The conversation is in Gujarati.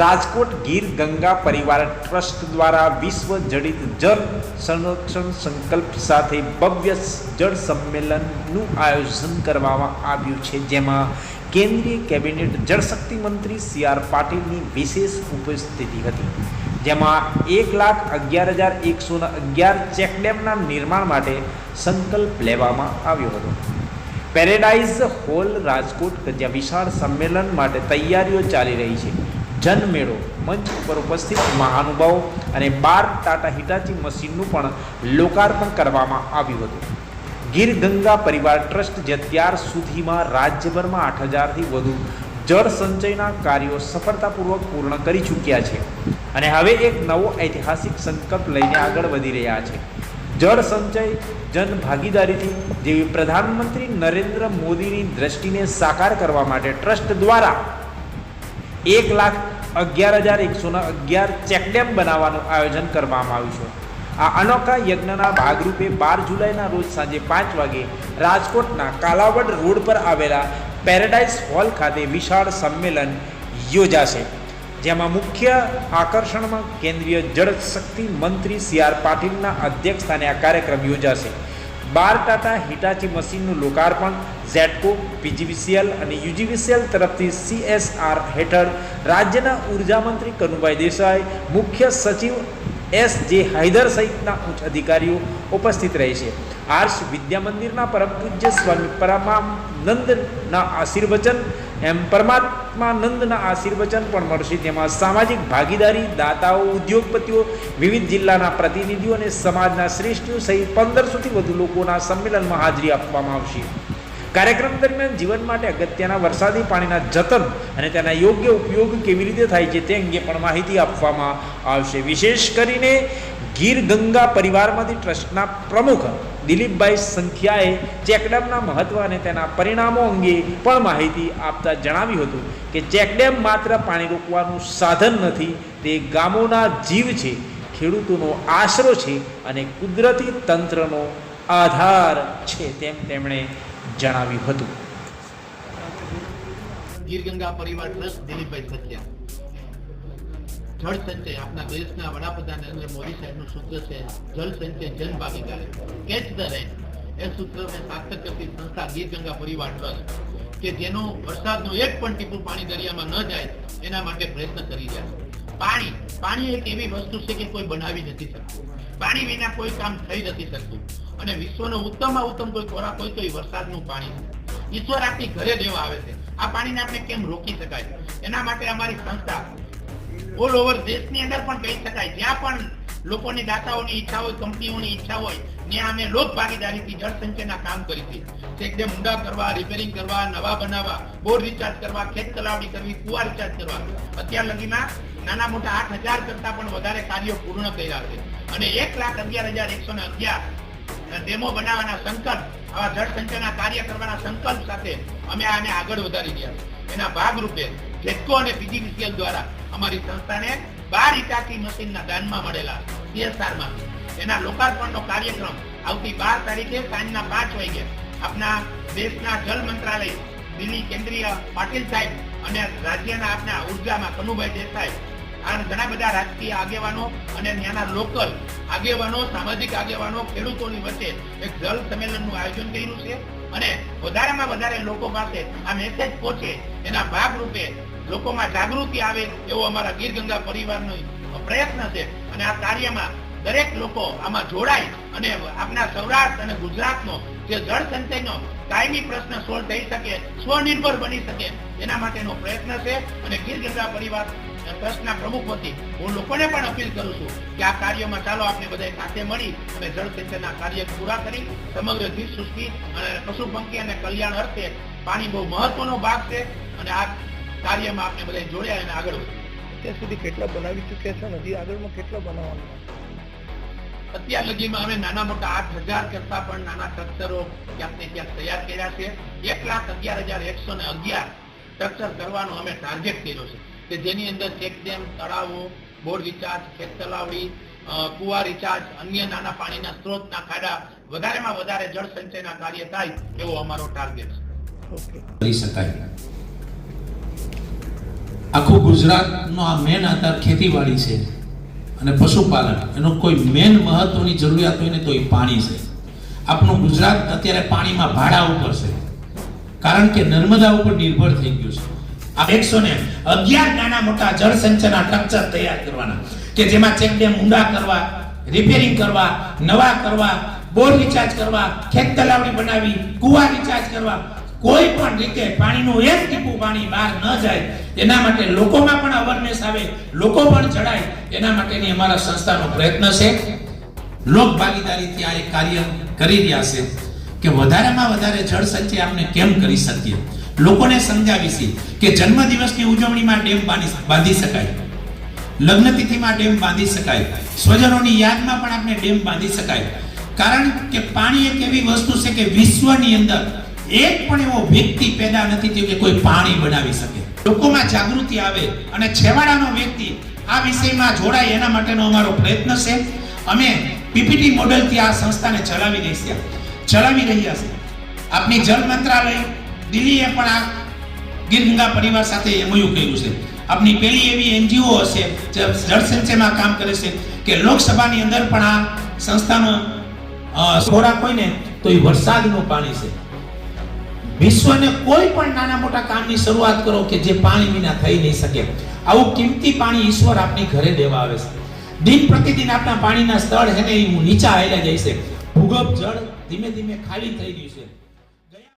રાજકોટ ગીર ગંગા પરિવાર ટ્રસ્ટ દ્વારા વિશ્વ જડિત જળ સંરક્ષણ સંકલ્પ સાથે ભવ્ય જળ સંમેલનનું આયોજન કરવામાં આવ્યું છે, જેમાં કેન્દ્રીય કેબિનેટ જળશક્તિ મંત્રી સી આર પાટીલની વિશેષ ઉપસ્થિતિ હતી, જેમાં એક લાખ અગિયાર હજાર એકસો અગિયાર ચેકડેમના નિર્માણ માટે સંકલ્પ લેવામાં આવ્યો હતો. પેરેડાઇઝ હોલ રાજકોટ, જ્યાં વિશાળ સંમેલન માટે તૈયારીઓ ચાલી રહી છે. જનમેળો મંચ ઉપર ઉપસ્થિત મહાનુભાવો અને બાર ટાટા હિટાચી મશીનનું પણ લોકાર્પણ કરવામાં આવ્યું હતું. ગીર ગંગા પરિવાર ટ્રસ્ટ જે અત્યાર સુધીમાં રાજ્યભરમાં આઠ હજારથી વધુ જળ સંચયના કાર્યો સફળતાપૂર્વક પૂર્ણ કરી ચૂક્યા છે અને હવે એક નવો ઐતિહાસિક સંકલ્પ લઈને આગળ વધી રહ્યા છે. જળ સંચય, જન ભાગીદારીથી જેવી પ્રધાનમંત્રી નરેન્દ્ર મોદીની દ્રષ્ટિને સાકાર કરવા માટે ટ્રસ્ટ દ્વારા એક લાખ અગિયાર હજાર એકસોના અગિયાર ચેકડેમ બનાવવાનું આયોજન કરવામાં આવ્યું છે. આ અનોખા યજ્ઞના ભાગરૂપે બાર જુલાઈના રોજ સાંજે પાંચ વાગે રાજકોટના કાલાવડ રોડ પર આવેલા પેરેડાઇઝ હોલ ખાતે વિશાળ સંમેલન યોજાશે. જેમાં મુખ્ય આકર્ષણમાં કેન્દ્રીય જળશક્તિ મંત્રી સી આર પાટીલના અધ્યક્ષસ્થાને આ કાર્યક્રમ યોજાશે. બાર ટાટા હિટાચી મશીનનું લોકાર્પણ ઝેટકો પીજીવીસીએલ અને યુજીવીસીએલ તરફથી સીએસઆર હેઠળ રાજ્યના ઊર્જા મંત્રી કનુભાઈ દેસાઈ, મુખ્ય સચિવ એસ જે હૈદર સહિતના ઉચ્ચ અધિકારીઓ ઉપસ્થિત રહેશે આર્ષ વિદ્યા મંદિરના પરમ પૂજ્ય સ્વામી પરમાનંદના આશીર્વચન, એમ પરમાત્માનંદના આશીર્વચન પણ મળશે. તેમાં સામાજિક ભાગીદારી, દાતાઓ, ઉદ્યોગપતિઓ, વિવિધ જિલ્લાના પ્રતિનિધિઓ અને સમાજના શ્રેષ્ઠીઓ સહિત પંદરસોથી વધુ લોકોના સંમેલનમાં હાજરી આપવામાં આવશે. કાર્યક્રમ દરમિયાન જીવન માટે અગત્યના વરસાદી પાણીના જતન અને તેના યોગ્ય ઉપયોગ કેવી રીતે થાય છે તે અંગે પણ માહિતી આપવામાં આવશે. વિશેષ કરીને ગીર ગંગા પરિવારમાંથી ટ્રસ્ટના પ્રમુખ દિલીપભાઈ સંખ્યાએ ચેકડેમના મહત્વ અને તેના પરિણામો અંગે પણ માહિતી આપતા જણાવ્યું હતું કે ચેકડેમ માત્ર પાણી રોકવાનું સાધન નથી, તે ગામોના જીવ છે, ખેડૂતોનો આશરો છે અને કુદરતી તંત્રનો આધાર છે તેમ તેમણે જણાવ્યું હતું. ગીરગંગા પરિવાર ટ્રસ્ટ દિલીપભાઈ સત્યા જળ સંચય આપણા દેશના વડાપ્રધાન નરેન્દ્ર મોદી સાહેબનું સૂત્ર છે, જળ સંચય જન ભાગીદારી. કેચ ધ રેન એ સૂત્રને સાર્થક કરતી સંસ્થા ગીરગંગા પરિવાર ટ્રસ્ટ, કે જેનો વરસાદનું એક પણ ટીપું પાણી દરિયામાં ન જાય, એના માટે પ્રયત્ન કરી રહ્યા પાણી પાણી એક એવી વસ્તુ છે કે કોઈ બનાવી નથી શકતું. પાણી વિના કોઈ કામ થઈ નથી શકતું. અને વિશ્વનો ઉત્તમમાં ઉત્તમ કોઈ ખોરાક હોય તો એ વરસાદનું પાણી. ઈશ્વર આપણી ઘરે દેવા આવે છે. આ પાણીને આપણે કેમ રોકી શકાય? એના માટે અમારી સંસ્થા ઓલ ઓવર દેશની અંદર પણ કહી શકાય. જ્યાં પણ લોકોની દાતાઓની ઈચ્છા હોય, કંપનીઓની ઈચ્છા હોય, ત્યાં અમે લોક ભાગીદારીથી જળ સંચયના કામ કરી છે ચેકડે ઊંડા કરવા રિપેરિંગ કરવા, નવા બનાવવા બોર રિચાર્જ કરવા, ખેત તલાવડી કરવી, કુવા રિચાર્જ કરવા. અત્યાર લગીમાં નાના મોટા આઠ હજાર કરતા પણ વધારે કાર્યો પૂર્ણ કર્યા છે. અને એક લાખ અગિયાર હજાર એકસો ને અગિયાર ડેમો બનાવવાના સંકલ્પ, આવા જળ સંચયના કાર્ય કરવાના સંકલ્પ સાથે અમે આને આગળ વધારી રહ્યા એના ભાગરૂપે જેટકો અને પીજીવીસીએલ દ્વારા અમારી સંસ્થાને બાર ઇટાકી મશીનના દાનમાં મળેલા સીએસઆરમાં એના લોકાર્પણનો કાર્યક્રમ આવતી બાર તારીખે સાંજના પાંચ વાગે આપના દેશના જલ મંત્રાલય, દિલ્હી કેન્દ્રીય પાટીલ સાહેબ અને રાજ્યના આપના ઉર્જામાં કનુભાઈ દેસાઈ આ ઘણા બધા રાજકીય આગેવાનો અને ત્યાંના લોકલ આગેવાનો, સામાજિક આગેવાનો, ખેડૂતોની વચ્ચે એક જળ સંમેલનનું આયોજન કર્યું છે. અને વધારેમાં વધારે લોકો પાસે આ મેસેજ પહોંચે, એના ભાગરૂપે લોકોમાં જાગૃતિ આવે એવો અમારા ગીર ગંગા પરિવારનો પ્રયત્ન છે. અને આ કાર્યમાં દરેક લોકો આમાં જોડાય અને આપના સૌરાષ્ટ્ર અને ગુજરાતનો જે જળ સંચયનો કાયમી પ્રશ્ન સોલ્વ થઈ શકે, સ્વનિર્ભર બની શકે, એના માટેનો પ્રયત્ન છે. અને ગીર ગંગા પરિવાર ટ્રસ્ટના પ્રમુખ વતી હું લોકોને પણ અપીલ કરું છું કે આ કાર્યમાં ચાલો આપણે બધા સાથે મળી અને જળસિંચનના કાર્ય પૂરા કરી સમગ્ર જીવ સૃષ્ટિ અને પશુપંખી અને કલ્યાણ અર્થે પાણી બહુ મહત્વનો ભાગ છે અને આ કાર્યમાં આપણે બધા જોડ્યા અને આગળ અત્યાર સુધી કેટલા બનાવી ચૂક્યા છે હજી આગળમાં કેટલા બનાવવાના અત્યાર લગીમાં અમે નાના મોટા આઠ હજાર કરતા પણ નાના સ્ટ્રક્ચરો ક્યાંક ને ક્યાંક તૈયાર કર્યા છે. એક લાખ અગિયાર હજાર એકસો ને અગિયાર સ્ટ્રક્ચર કરવાનો અમે ટાર્ગેટ કર્યો છે. કે જેની અંદર ચેકડેમ તળાવો બોર રિચાર્જ ખેત તલાવડી કુવા રિચાર્જ અન્ય નાના પાણીના સ્ત્રોતના ખાડા વધારેમાં વધારે જળ સંચયના કાર્ય થાય એવો અમારો ટાર્ગેટ છે. કરી શકાય. આખું ગુજરાતનો આ મેન આધાર ખેતીવાડી છે અને પશુપાલન. એનો કોઈ મેન મહત્વની જરૂરિયાત હોય ને તો એ પાણી છે. આપણું ગુજરાત અત્યારે પાણીમાં ભાડા ઉપર છે. કારણ કે નર્મદા ઉપર નિર્ભર થઈ ગયું છે. આ એકસો ને અગિયાર નાના મોટા જળ સંચયના સ્ટ્રક્ચર તૈયાર કરવાના. કે જેમાં ચેક ડેમ ઊંડા કરવા રિપેરિંગ કરવા, નવા કરવા, બોર રિચાર્જ કરવા, ખેત તલાવડી બનાવી, કુવા રિચાર્જ કરવા, કોઈ પણ રીતે પાણીનું એક ટીપું પાણી બહાર ન જાય, એના માટે લોકોમાં પણ અવેરનેસ આવે, લોકો પણ ચડાય, એના માટેની અમારા સંસ્થાનો પ્રયત્ન છે. લોક ભાગીદારીથી આ એક કાર્ય કરી રહ્યા છે કે વધારેમાં વધારે જળ સંચય આપણે કેમ કરી શકીએ? લોકોને સમજાવીશી કે જન્મદિવસની ઉજવણીમાં ડેમ બાંધી શકાય. લગ્ન તિથિમાં ડેમ બાંધી શકાય. સ્વજનોની યાદમાં પણ આપણે ડેમ બાંધી શકાય. કારણ કે પાણી એક એવી વસ્તુ છે કે વિશ્વની અંદર એક પણ એવો વ્યક્તિ પેદા નથી થયો કે કોઈ પાણી બનાવી શકે. લોકોમાં જાગૃતિ આવે અને છેવાડાનો વ્યક્તિ આ વિષયમાં જોડાય એના માટેનો અમારો પ્રયત્ન છે. અમે પીપીટી મોડેલથી આ સંસ્થાને ચલાવી રહી છે ચલાવી રહ્યા છે આપની જળ મંત્રાલય દિલ્હીએ પણ આ ગીરગંગા પરિવાર સાથે એમઓયુ કર્યું છે. આપની પેલી એવી એનજીઓ હશે જે જળ સંચયમાં કામ કરે છે કે લોકસભાની અંદર પણ આ સંસ્થાનો ખોરાક હોય ને તો એ વરસાદનું પાણી છે. વિશ્વને કોઈ પણ નાના મોટા કામની શરૂઆત કરો કે જે પાણી વિના થઈ નહીં શકે. આવું કિંમતી પાણી ઈશ્વર આપની ઘરે દેવા આવે છે. દિન પ્રતિદિન આપણા પાણીના સ્થળ છે ને નીચા આવેલા જાય છે. ભૂગર્ભ જળ ધીમે ધીમે ખાલી થઈ ગયું છે.